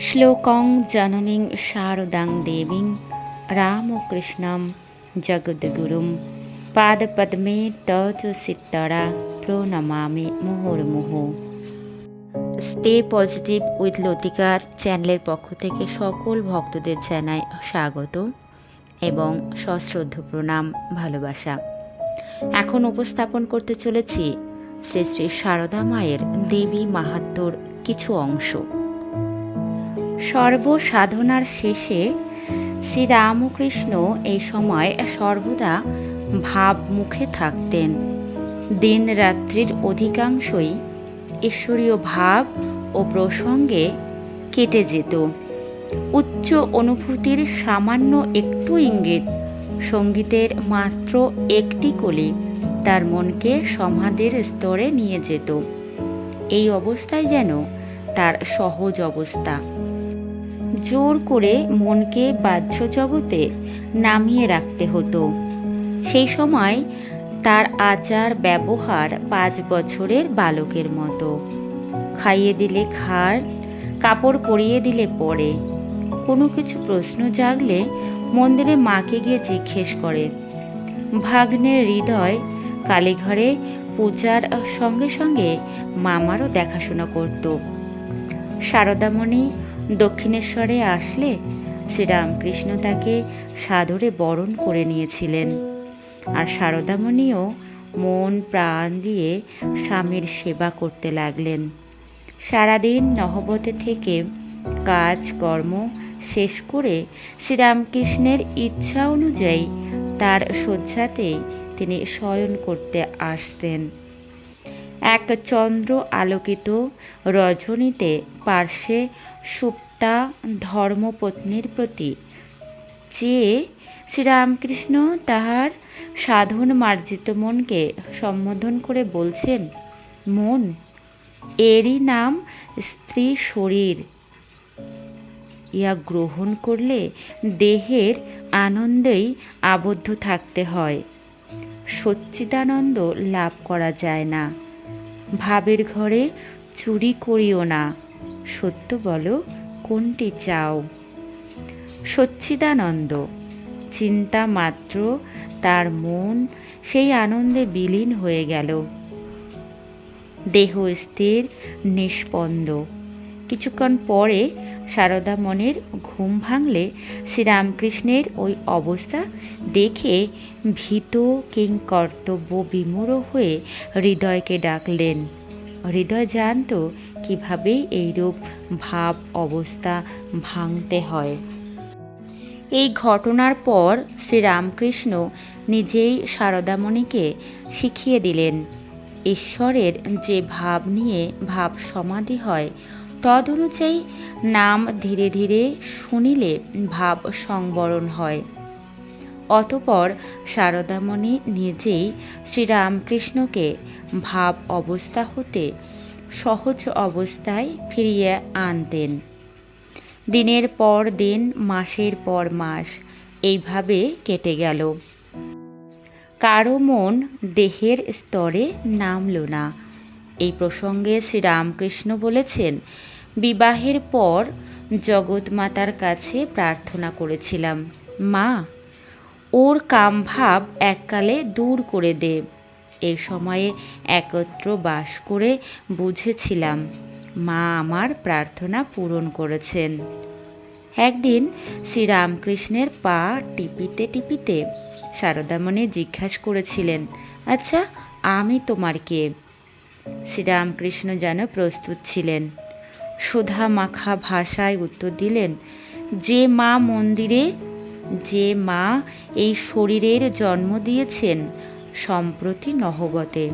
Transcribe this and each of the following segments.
শ্লোকং জননীং শারদাং দেবীং রামকৃষ্ণম জগদ্গুরুম পাদপদ্মে সিত্তরা প্রণমামি মুহুর্মুহ স্টে পজিটিভ উইথ লতিকা চ্যানেলের পক্ষ থেকে সকল ভক্তদের জানাই স্বাগত এবং সশ্রদ্ধ প্রণাম, ভালোবাসা। এখন উপস্থাপন করতে চলেছি শ্রী শ্রী সারদা মায়ের দেবী মাহাত্মর কিছু অংশ। সর্বসাধনার শেষে শ্রীরামকৃষ্ণ এই সময় সর্বদা ভাব মুখে থাকতেন। দিন রাত্রির অধিকাংশই ঈশ্বরীয় ভাব ও প্রসঙ্গে কেটে যেত। উচ্চ অনুভূতির সামান্য একটু ইঙ্গিত সঙ্গীতের মাত্র একটি কলি তার মনকে সমাধির স্তরে নিয়ে যেত। এই অবস্থায় যেন তার সহজ অবস্থা জোর করে মনকে বাহ্য জগতে নামিয়ে রাখতে হতো। সেই সময় তার আচার ব্যবহার পাঁচ বছরের বালকের মতো। খাইয়ে দিলে খার, কাপড় পরিয়ে দিলে পরে। কোনো কিছু প্রশ্ন জাগলে মন্দিরে মাকে গিয়ে জিজ্ঞেস করে। ভাগ্নের হৃদয় কালীঘরে পূজার সঙ্গে সঙ্গে মামারও দেখাশোনা করত। শারদামণি দক্ষিণেশ্বরে আসলে শ্রীরামকৃষ্ণ তাকে সাদরে বরণ করে নিয়েছিলেন। আর শারদামণিও মন প্রাণ দিয়ে স্বামীর সেবা করতে লাগলেন। সারাদিন নহবতে থেকে কাজ, কর্ম শেষ করে শ্রীরামকৃষ্ণের ইচ্ছা অনুযায়ী তার শয্যাতেই তিনি শয়ন করতে আসতেন। এক চন্দ্র আলোকিত রজনীতে পার্শ্বে সুপ্তা ধর্মপত্নীর প্রতি চেয়ে শ্রীরামকৃষ্ণ তাহার সাধন মার্জিত মনকে সম্বোধন করে বলছেন, মন, এরই নাম স্ত্রী শরীর। ইয়া গ্রহণ করলে দেহের আনন্দেই আবদ্ধ থাকতে হয়। সচ্চিদানন্দ লাভ করা যায় না। ভাবের ঘরে চুরি করিও না। সত্য বলো, কোনটি চাও? সচ্চিদানন্দ, চিন্তা মাত্র, তার মন সেই আনন্দে বিলীন হয়ে গেল। দেহ স্থির, নিষ্পন্দ। কিছুক্ষণ পরে সারদা মনের ঘুম ভাঙলে শ্রীরামকৃষ্ণের ওই অবস্থা দেখে ভীত কিং কর্তব্য বিমূঢ় হয়ে হৃদয়কে ডাকলেন। হৃদয় জানত কীভাবে এইরূপ ভাব অবস্থা ভাঙতে হয়। এই ঘটনার পর শ্রীরামকৃষ্ণ নিজেই শারদামণিকে শিখিয়ে দিলেন, ঈশ্বরের যে ভাব নিয়ে ভাব সমাধি হয়, তদনুযায়ী নাম ধীরে ধীরে শুনিলে ভাব সংবরণ হয়। অতপর শারদামণি নিজেই শ্রীরামকৃষ্ণকে ভাব অবস্থা হতে সহজ অবস্থায় ফিরিয়ে আনতেন। দিনের পর দিন, মাসের পর মাস এইভাবে কেটে গেল। কারও মন দেহের স্তরে নামল না। এই প্রসঙ্গে শ্রীরামকৃষ্ণ বলেছেন, বিবাহের পর জগৎমাতার কাছে প্রার্থনা করেছিলাম, মা, ওর কামভাব এককালে দূর করে দে। এ সময়ে একত্র বাস করে বুঝেছিলাম, মা আমার প্রার্থনা পূরণ করেছেন। একদিন শ্রীরামকৃষ্ণের পা টিপিতে টিপিতে শারদামণি জিজ্ঞাসা করেছিলেন আচ্ছা আমি তোমার কে? শ্রীরামকৃষ্ণ যেন প্রস্তুত ছিলেন। সুধা মাখা ভাষায় উত্তর দিলেন, যে মা মন্দিরে, যে মা এই শরীরের জন্ম দিয়েছেন সম্প্রতি নহবতে।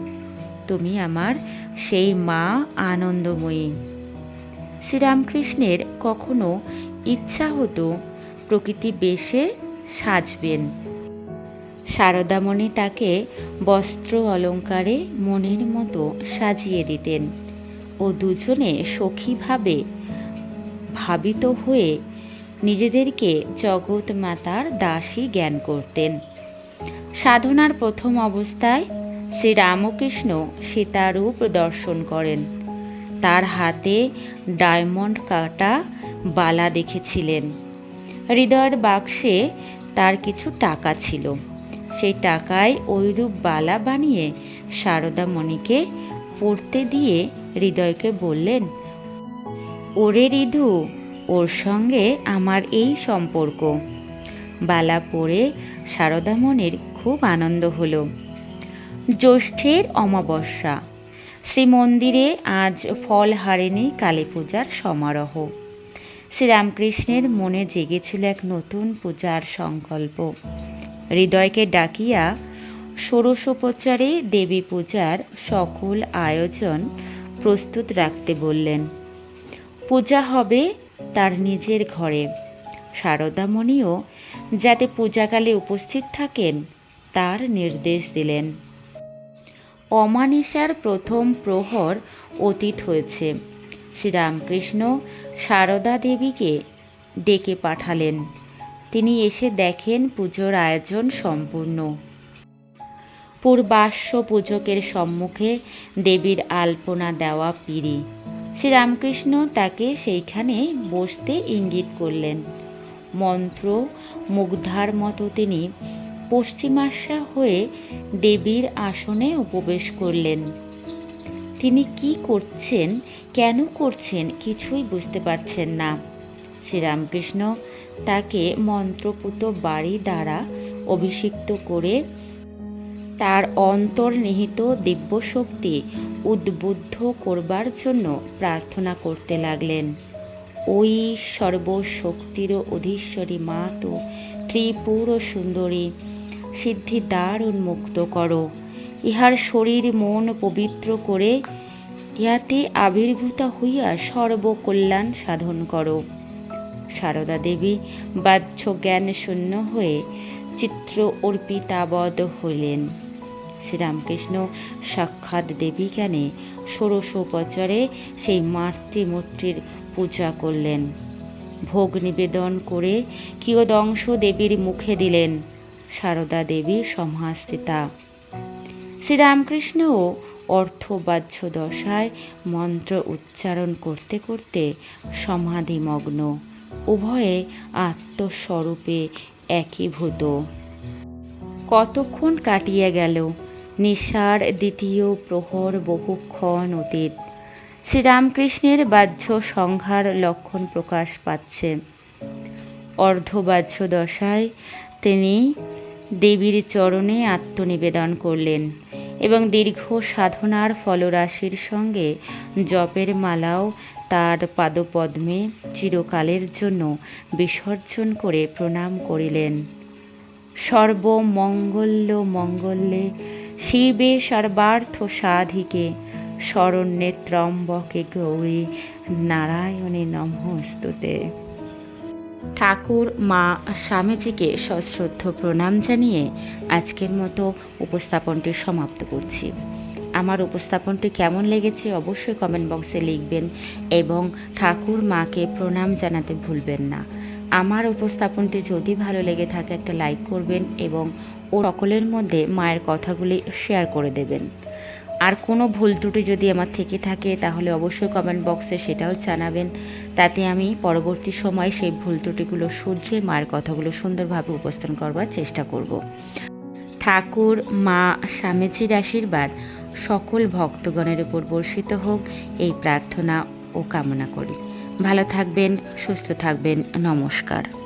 তুমি আমার সেই মা আনন্দময়ী। শ্রীরামকৃষ্ণের কখনো ইচ্ছা হতো প্রকৃতি বেশে সাজবেন। শারদামণি তাকে বস্ত্র অলঙ্কারে মনের মতো সাজিয়ে দিতেন ও দুজনে সখীভাবে ভাবিত হয়ে নিজেদেরকে জগৎ মাতার দাসী জ্ঞান করতেন। সাধনার প্রথম অবস্থায় শ্রীরামকৃষ্ণ সীতারূপ দর্শন করেন। তার হাতে ডায়মন্ড কাটা বালা দেখেছিলেন। হৃদয়ের বাক্সে তার কিছু টাকা ছিল। সেই টাকায় ওইরূপ বালা বানিয়ে সারদা মণিকে পড়তে দিয়ে হৃদয়কে বললেন, ওরে রিধু, ওর সঙ্গে আমার এই সম্পর্ক। বালা পড়ে সারদামণির খুব আনন্দ হলো। জ্যৈষ্ঠের অমাবস্যা। শ্রীমন্দিরে আজ ফল হারেনি কালী পূজার সমারোহ। শ্রীরামকৃষ্ণের মনে জেগেছিল এক নতুন পূজার সংকল্প। হৃদয়কে ডাকিয়া ষোড়শোপচারে দেবী পূজার সকল আয়োজন প্রস্তুত রাখতে বললেন, পূজা হবে তার নিজের ঘরে। শারদামণিও যাতে পূজাকালে উপস্থিত থাকেন তার নির্দেশ দিলেন। অমানিসার প্রথম প্রহর অতীত হয়েছে। শ্রীরামকৃষ্ণ সারদা দেবীকে ডেকে পাঠালেন। তিনি এসে দেখেন পুজোর আয়োজন সম্পূর্ণ। পূর্বাশ্ব পূজকের সম্মুখে দেবীর আলপনা দেওয়া পিড়ি। শ্রীরামকৃষ্ণ তাকে সেইখানে বসতে ইঙ্গিত করলেন। মন্ত্র মুগ্ধার মতো তিনি পশ্চিমাশা হয়ে দেবীর আসনে উপবেশ করলেন। তিনি কি করছেন, কেন করছেন কিছুই বুঝতে পারছেন না। শ্রীরামকৃষ্ণ তাকে মন্ত্রপুত বাড়ি দ্বারা অভিষিক্ত করে তার অন্তর্নিহিত দিব্যশক্তি উদ্বুদ্ধ করবার জন্য প্রার্থনা করতে লাগলেন। ওই সর্বশক্তির অধীশ্বরী মা তো ত্রিপুর সুন্দরী সিদ্ধি দ্বার উন্মুক্ত করো। ইহার শরীর মন পবিত্র করে, ইহাতে আবির্ভূত হইয়া সর্বকল্যাণ সাধন করো। সারদা দেবী বাহ্য জ্ঞান শূন্য হয়ে চিত্র অর্পিতাবদ হইলেন। শ্রীরামকৃষ্ণ সাক্ষাৎ দেবী জ্ঞানে ষোড়শোপচারে সেই মাতৃমূর্তির পূজা করলেন। ভোগ নিবেদন করে কিয়দংশ দেবীর মুখে দিলেন। সারদা দেবী সমাস্থিতা। শ্রীরামকৃষ্ণও অর্থবাহ্য দশায় মন্ত্র উচ্চারণ করতে করতে সমাধিমগ্ন। উভয়ে আত্মস্বরূপে একীভূত। কতক্ষণ কাটিয়ে গেল? নিশার দ্বিতীয় প্রহর বহুক্ষণ অতীত। শ্রীরামকৃষ্ণের বাহ্য সংহার লক্ষণ প্রকাশ পাচ্ছে। অর্ধবাহ্য দশায় তিনি দেবীর চরণে আত্মনিবেদন করলেন এবং দীর্ঘ সাধনার ফলরাশির সঙ্গে জপের মালাও তার পাদপদ্মে চিরকালের জন্য বিসর্জন করে প্রণাম করিলেন। সর্বমঙ্গল্য মঙ্গলে শিবে সর্বার্থ সাধিকে, শরণ্যে ত্রম্বকে গৌরী নারায়ণে নমস্তুতে। ঠাকুর, মা স্বামীজিকে সশ্রদ্ধ প্রণাম জানিয়ে আজকের মতো উপস্থাপনটি সমাপ্ত করছি। আমার উপস্থাপনটি কেমন লেগেছে অবশ্যই কমেন্ট বক্সে লিখবেন এবং ঠাকুর, মাকে প্রণাম জানাতে ভুলবেন না। আমার উপস্থাপনটি যদি ভালো লেগে থাকে একটা লাইক করবেন এবং ও সকলের মধ্যে মায়ের কথাগুলি শেয়ার করে দেবেন। আর কোনো ভুল ত্রুটি যদি আমার থেকে থাকে, তাহলে অবশ্যই কমেন্ট বক্সে সেটাও জানাবেন। তাতে আমি পরবর্তী সময় সেই ভুল ত্রুটিগুলো শুধরে মার কথাগুলো সুন্দরভাবে উপস্থাপন করবার চেষ্টা করব। ঠাকুর, মা, স্বামীজির আশীর্বাদ, সকল ভক্তগণের উপর বর্ষিত হোক, এই প্রার্থনা ও কামনা করি। ভালো থাকবেন, সুস্থ থাকবেন, নমস্কার।